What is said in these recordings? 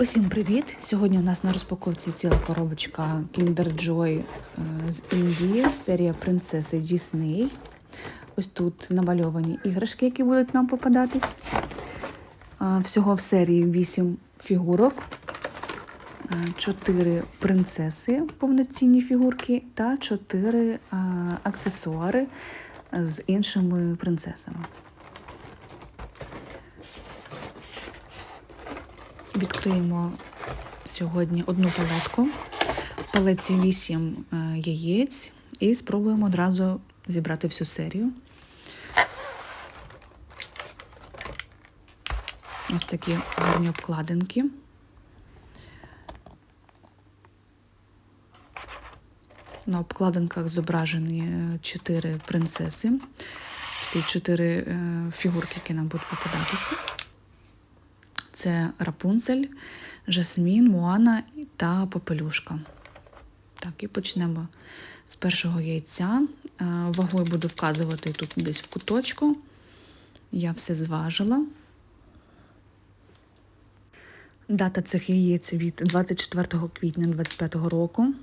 Усім привіт! Сьогодні у нас на розпаковці ціла коробочка Kinder Joy е, з Індії, серія принцеси Дісней. Ось тут намальовані іграшки, які будуть нам попадатись. Всього в серії 8 фігурок, 4 принцеси, повноцінні фігурки та 4 аксесуари з іншими принцесами. Відкриємо сьогодні одну палетку. В палетці 8 е, яєць і спробуємо одразу зібрати всю серію. Ось такі гарні обкладинки. На обкладинках зображені 4 принцеси, всі 4 фігурки, які нам будуть попадатися. Це Рапунцель, Жасмін, Муана та Попелюшка. Так, і почнемо з першого яйця. Вагою буду вказувати тут десь в куточку. Я все зважила. Дата цих яєць від 24 квітня 2025 року.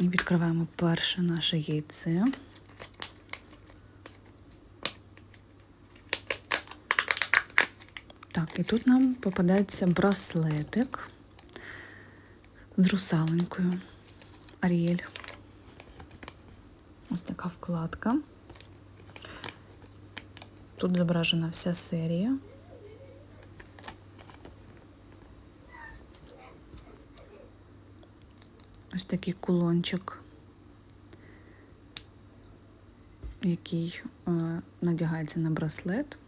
І відкриваємо перше наше яйце. І тут нам попадається браслетик з русаленькою. Аріель. Ось така вкладка. Тут зображена вся серія. Ось такий кулончик, який е, надягається на браслет.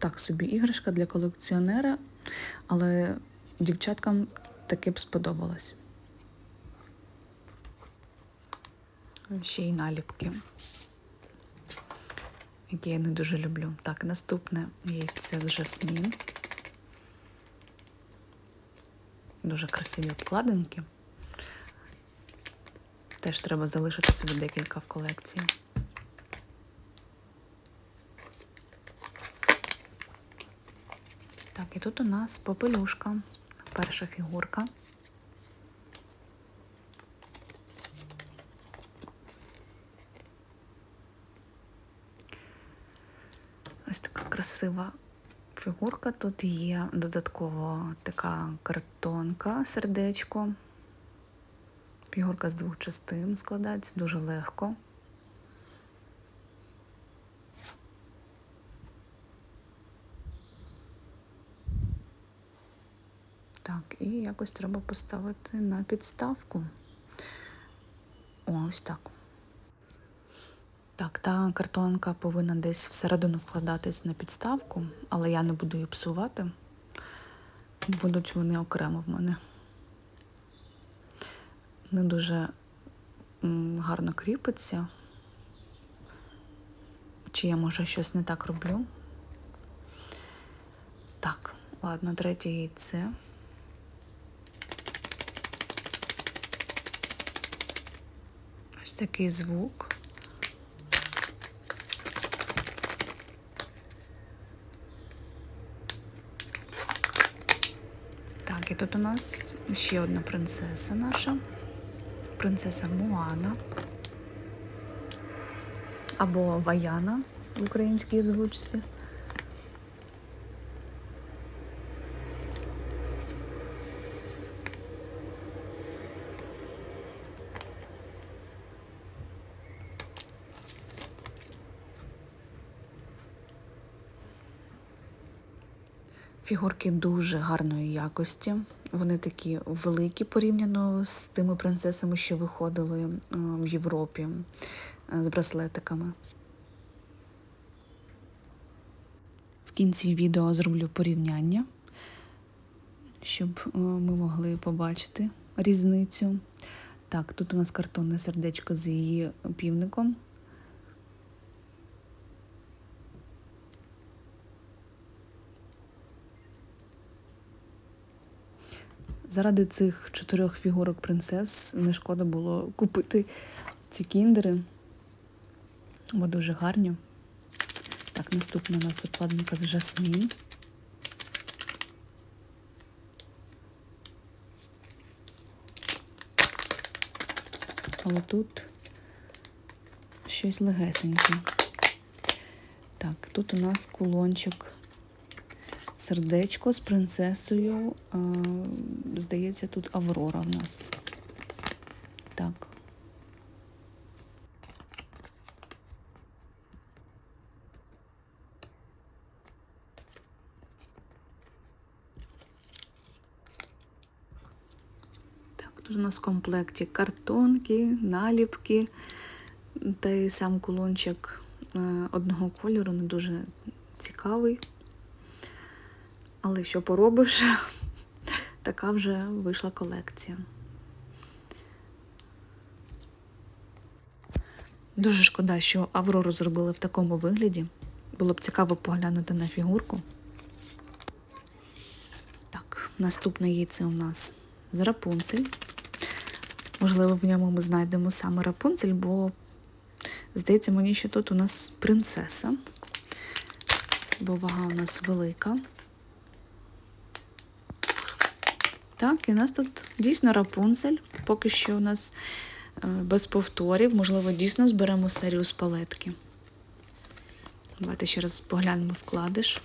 Так собі іграшка для колекціонера, але дівчаткам таке б сподобалось. Ще й наліпки, які я не дуже люблю. Так, наступне яйце з жасмін. Дуже красиві обкладинки. Теж треба залишити собі декілька в колекції. Так, і тут у нас попелюшка, перша фігурка. Ось така красива фігурка. Тут є додатково така картонка, сердечко. Фігурка з двох частин складається дуже легко. Так, і якось треба поставити на підставку. О, ось так. Так, та картонка повинна десь всередину вкладатись на підставку, але я не буду її псувати. Будуть вони окремо в мене. Не дуже гарно кріпиться. Чи я, може, щось не так роблю? Так, ладно, третє яйце. Такий звук. Так, і тут у нас ще одна принцеса наша, принцеса Муана або Ваяна в українській звучці. Фігурки дуже гарної якості. Вони такі великі порівняно з тими принцесами, що виходили е, в Європі е, з браслетиками. В кінці відео зроблю порівняння, щоб е, ми могли побачити різницю. Так, тут у нас картонне сердечко з її півником. Заради цих чотирьох фігурок принцес не шкода було купити ці кіндери, бо дуже гарні. Так, наступна у нас обкладинка з жасмін. Але тут щось легесеньке. Так, тут у нас кулончик сердечко з принцесою. Е, Здається, тут Аврора в нас. Так. Тут у нас в комплекті картонки, наліпки та й сам кулончик е, одного кольору, не дуже цікавий. Але що поробиш, така вже вийшла колекція. Дуже шкода, що Аврору зробили в такому вигляді. Було б цікаво поглянути на фігурку. Так, наступне яйце у нас з Рапунцель. Можливо, в ньому ми знайдемо саме Рапунцель, бо здається мені, що тут у нас принцеса, бо вага у нас велика. Так, і у нас тут дійсно Рапунцель. Поки що у нас е, без повторів. Можливо, дійсно зберемо серію з палетки. Давайте ще раз поглянемо вкладиш.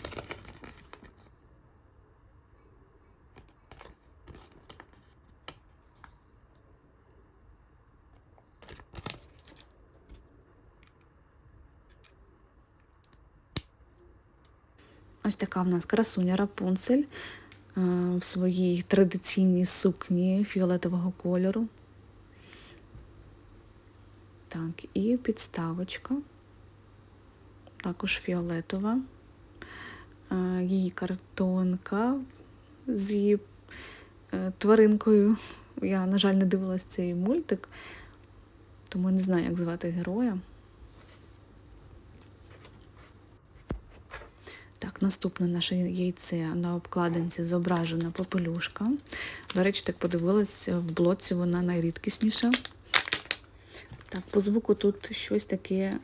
Ось така в нас красуня Рапунцель в своїй традиційній сукні фіолетового кольору. Так, і підставочка, також фіолетова. Е, Її картонка з її е, тваринкою. Я, на жаль, не дивилась цей мультик, тому не знаю, як звати героя. Так, наступне наше яйце на обкладинці зображена попелюшка. До речі, так подивилась, в блоці вона найрідкісніша. Так, по звуку тут щось таке е,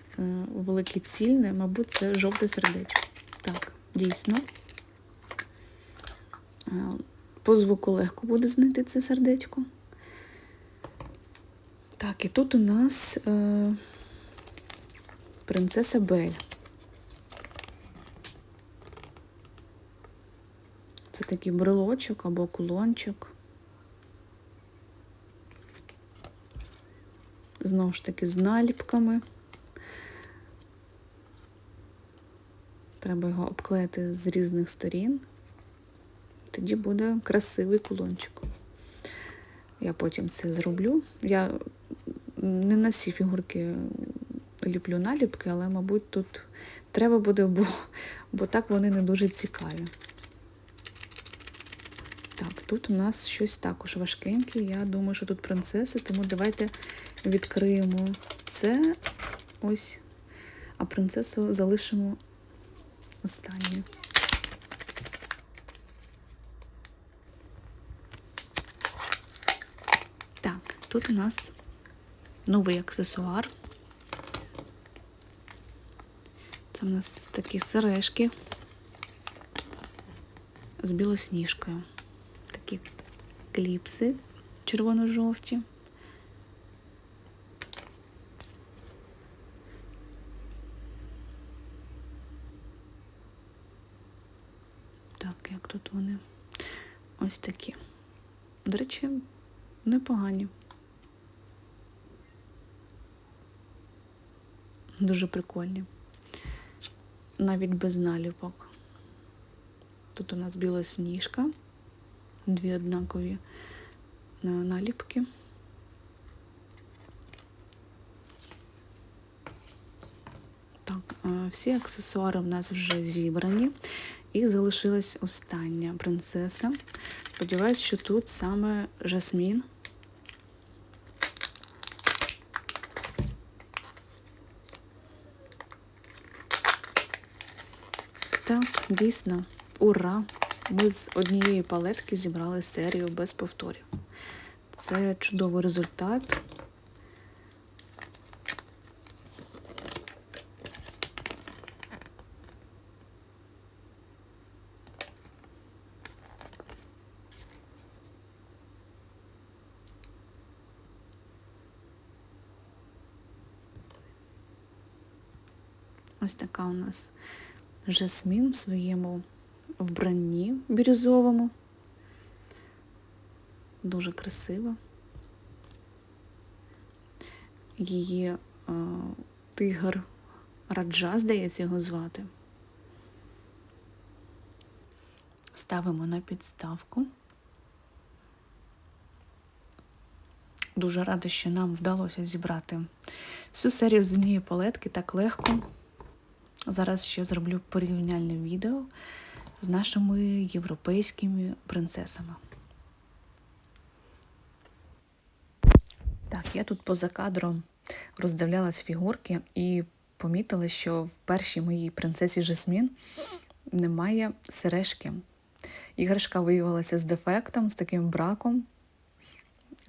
велике цільне, мабуть, це жовте сердечко. Так, дійсно. Е, по звуку легко буде знайти це сердечко. Так, і тут у нас е, принцеса Бель. Це такий брелочок або кулончик. Знову ж таки, з наліпками. Треба його обклеїти з різних сторін. Тоді буде красивий кулончик. Я потім це зроблю. Я не на всі фігурки ліплю наліпки, але, мабуть, тут треба буде, бо, бо так вони не дуже цікаві. Тут у нас щось також важкеньке. Я думаю, що тут принцеси, тому давайте відкриємо це ось, а принцесу залишимо останнє. Так, тут у нас новий аксесуар. Це у нас такі сережки з білосніжкою. Кліпси червоно-жовті. Так, як тут вони? Ось такі. До речі, непогані. Дуже прикольні. Навіть без наліпок. Тут у нас біла сніжка, дві однакові е, наліпки. Так, е, всі аксесуари в нас вже зібрані. І залишилась остання принцеса. Сподіваюсь, що тут саме жасмін. Так, дійсно, ура! Ми з однієї палетки зібрали серію без повторів. Це чудовий результат. Ось така у нас жасмін в своєму вбранні бірюзовому. Дуже красива. Її е, тигр Раджа, здається, його звати. Ставимо на підставку. Дуже рада, що нам вдалося зібрати всю серію з однієї палетки так легко. Зараз ще зроблю порівняльне відео з нашими європейськими принцесами. Так, я тут поза кадром роздивлялась фігурки і помітила, що в першій моїй принцесі Жасмін немає сережки. Іграшка виявилася з дефектом, з таким браком.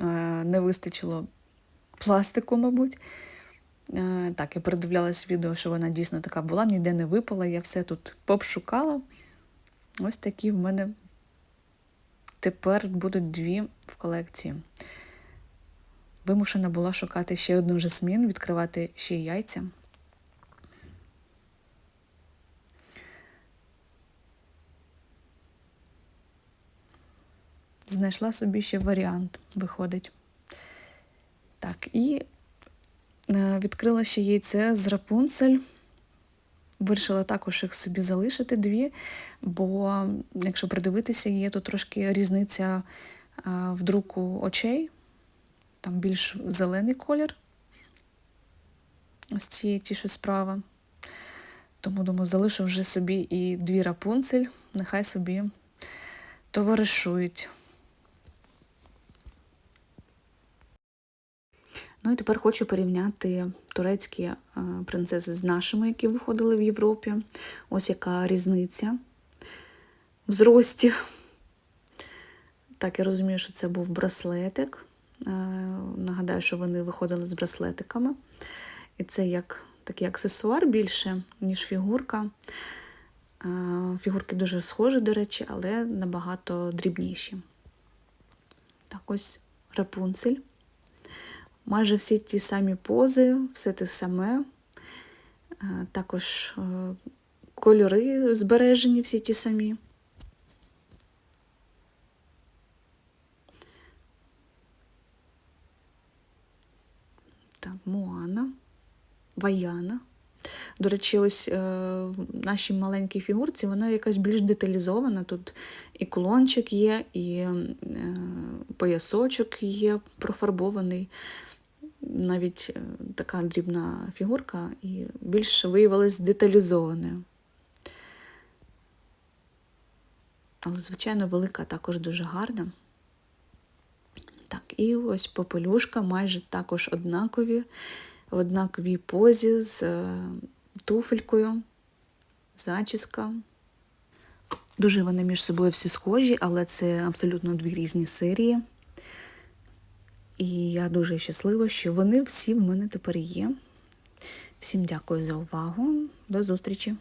Е, Не вистачило пластику, мабуть. Е, Так, я передивлялась відео, що вона дійсно така була, ніде не випала. Я все тут попшукала. Ось такі в мене тепер будуть дві в колекції. Вимушена була шукати ще одну жасмін, відкривати ще яйця. Знайшла собі ще варіант, виходить. Так, і е, відкрила ще яйце з рапунцель. Вирішила також їх собі залишити дві, бо, якщо придивитися, є тут трошки різниця е, в друку очей. Там більш зелений колір. Ось ці ті, що справа. Тому, думаю, залишу вже собі і дві рапунцель, нехай собі товаришують. Ну і тепер хочу порівняти турецькі е, принцеси з нашими, які виходили в Європі. Ось яка різниця в зрості. Так, я розумію, що це був браслетик. Е, Нагадаю, що вони виходили з браслетиками. І це як такий аксесуар більше, ніж фігурка. Е, Фігурки дуже схожі, до речі, але набагато дрібніші. Так, ось рапунцель. Майже всі ті самі пози, все те саме. Е, Також е, кольори збережені всі ті самі. Так, Моана, Ваяна. До речі, ось е, в нашій маленькій фігурці вона якась більш деталізована. Тут і кулончик є, і е, поясочок є профарбований. Навіть е, така дрібна фігурка і більш виявилась деталізованою. Але, звичайно, велика також дуже гарна. Так, і ось попелюшка майже також однакові, в однаковій позі з е, туфелькою, зачіска. Дуже вони між собою всі схожі, але це абсолютно дві різні серії. І я дуже щаслива, що вони всі в мене тепер є. Всім дякую за увагу. До зустрічі!